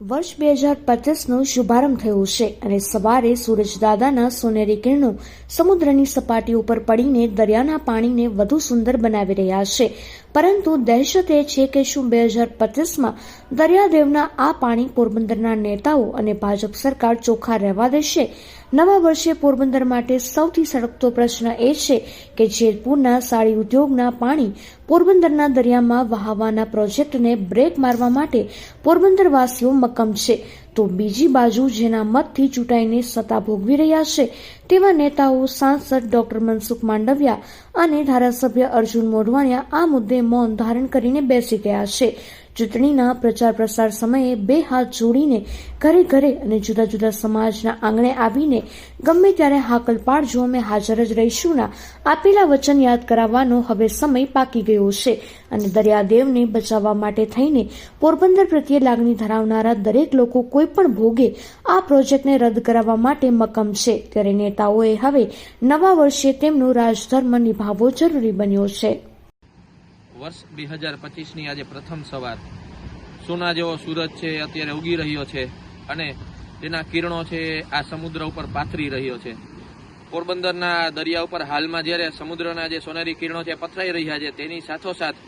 વર્ષ બે હજાર પચીસનો શુભારંભ થયો છે અને સવારે સૂરજદાદાના સોનેરી કિરણો સમુદ્રની સપાટી ઉપર પડીને દરિયાના પાણીને વધુ સુંદર બનાવી રહ્યા છે. પરંતુ દહેશત એ છે કે શું બે હજાર પચીસમાં દરિયાદેવના આ પાણી પોરબંદરના નેતાઓ અને ભાજપ સરકાર ચોખ્ખા રહેવા દેશે? નવા વર્ષે પોરબંદર માટે સૌથી સળગતો પ્રશ્ન એ છે કે જેતપુરના સાડી ઉદ્યોગના પાણી પોરબંદરના દરિયામાં વહાવવાના પ્રોજેક્ટને બ્રેક મારવા માટે પોરબંદરવાસીઓ મક્કમ છે. તો બીજી બાજુ જેના મતથી ચૂંટાઈને સત્તા ભોગવી રહ્યા છે, તેવા નેતાઓ સાંસદ ડોક્ટર મનસુખ માંડવિયા અને ધારાસભ્ય અર્જુન મોઢવાણિયા આ મુદ્દે મૌન ધારણ કરીને બેસી ગયા છે. ચૂંટણીના પ્રચાર પ્રસાર સમયે બે હાથ જોડીને ઘરે ઘરે અને જુદા જુદા સમાજના આંગણે આવીને ગમે ત્યારે હાકલ પાડજો અમે હાજર જ રહીશુંના આપેલા વચન યાદ કરાવવાનો હવે સમય પાકી ગયો છે અને દરિયાદેવને બચાવવા માટે થઈને પોરબંદર પ્રત્યે લાગણી ધરાવનારા દરેક લોકો કોઈ પણ ભોગે આ પ્રોજેક્ટને રદ કરાવવા માટે મકમ છે. ત્યારે નેતાઓએ હવે નવા વર્ષે તેમનો રાજધર્મ નિભાવવો જરૂરી બન્યો છે. વર્ષ બે હજાર પચીસની આજે પ્રથમ સવાર. સોના જેવો સૂરજ છે, અત્યારે ઉગી રહ્યો છે અને તેના કિરણો છે, આ સમુદ્ર ઉપર પાથરી રહ્યો છે. પોરબંદરના દરિયા ઉપર હાલમાં જ્યારે સમુદ્રના જે સોનેરી કિરણો છે, પથરાઈ રહ્યા છે, તેની સાથોસાથ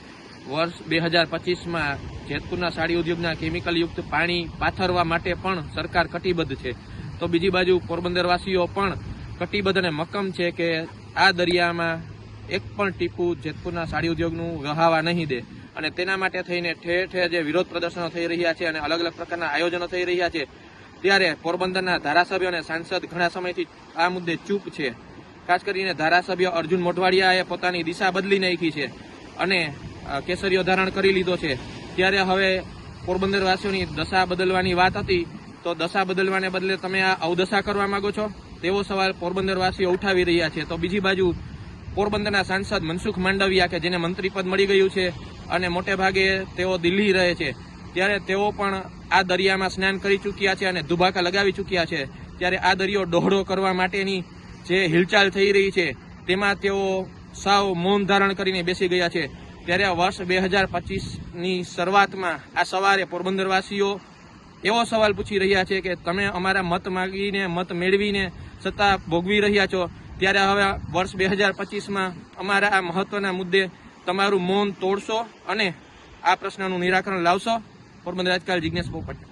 વર્ષ બે હજાર પચીસમાં જેતપુરના સાડી ઉદ્યોગના કેમિકલયુક્ત પાણી પાથરવા માટે પણ સરકાર કટિબદ્ધ છે. તો બીજી બાજુ પોરબંદરવાસીઓ પણ કટિબદ્ધ અને મક્કમ છે કે આ દરિયામાં એક પણ ટીપુ જેતપુરના સાડી ઉદ્યોગનું રહાવા નહીં દે. અને તેના માટે થઈને ઠેર ઠેર જે વિરોધ પ્રદર્શનો થઈ રહ્યા છે અને અલગ અલગ પ્રકારના આયોજનો થઈ રહ્યા છે, ત્યારે પોરબંદરના ધારાસભ્યો અને સાંસદ ઘણા સમયથી આ મુદ્દે ચૂપ છે. ખાસ કરીને ધારાસભ્ય અર્જુન મોઢવાડિયાએ પોતાની દિશા બદલી નાખી છે અને કેસરીઓ ધારણ કરી લીધો છે. ત્યારે હવે પોરબંદરવાસીઓની દશા બદલવાની વાત હતી, તો દશા બદલવાને બદલે તમે આ અવદશા કરવા માંગો છો? તેવો સવાલ પોરબંદરવાસીઓ ઉઠાવી રહ્યા છે. તો બીજી બાજુ પોરબંદરના સાંસદ મનસુખ માંડવિયા કે જેને મંત્રી પદ મળી ગયું છે અને મોટે ભાગે તેઓ દિલ્હી રહે છે. ત્યારે તેઓ પણ આ દરિયામાં સ્નાન કરી ચૂક્યા છે અને દુભાકા લગાવી ચૂક્યા છે. ત્યારે આ દરિયો ડહોળો કરવા માટેની જે હિલચાલ થઈ રહી છે, તેમાં તેઓ સાવ મૌન ધારણ કરીને બેસી ગયા છે. ત્યારે વર્ષ બે હજાર પચીસની શરૂઆતમાં આ સવારે પોરબંદરવાસીઓ એવો સવાલ પૂછી રહ્યા છે કે તમે અમારા મત માગીને, મત મેળવીને સત્તા ભોગવી રહ્યા છો? ત્યારે હવે વર્ષ બે હજાર પચીસમાં અમારા આ મહત્વના મુદ્દે તમારું મૌન તોડશો અને આ પ્રશ્નનું નિરાકરણ લાવશો. પોરબંદર રાજકાલ જિજ્ઞેશ પોપટ.